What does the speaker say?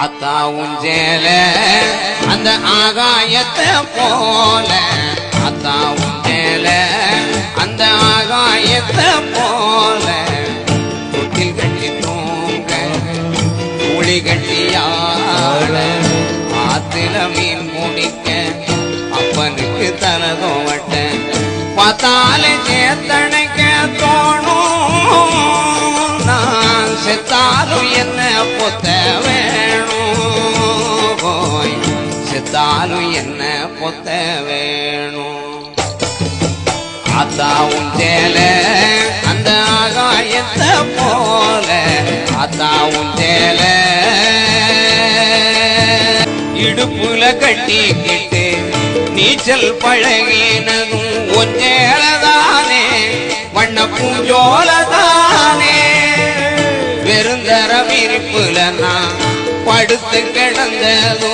ஆத்தா உஞ்சேல அந்த ஆகாயத்தை போல. ஆத்தா உஞ்சேல அந்த ஆகாயத்தை போல. தொட்டில் கட்டி தூங்க குழி கட்டியாள ஆத்துல மீன் முடிக்க அப்பனுக்கு தலதோவட்ட பார்த்தாலே சேத்தனைக்க தோணும். நான் செத்தாலும் என்ன பொத்த செத்தாலும் என்ன பொத்த வேணும்? ஆத்தாவும் சேல அந்த ஆகாயத்தை போல. ஆத்தாவும் சேல இடுப்புல கட்டிக்கிட்டு நீச்சல் பழகினதும் ஒஞ்சேலதானே வண்ண பூஞ்சோலதானே. வெறுந்தர விரிப்புல நான் படுத்து கிடந்ததும்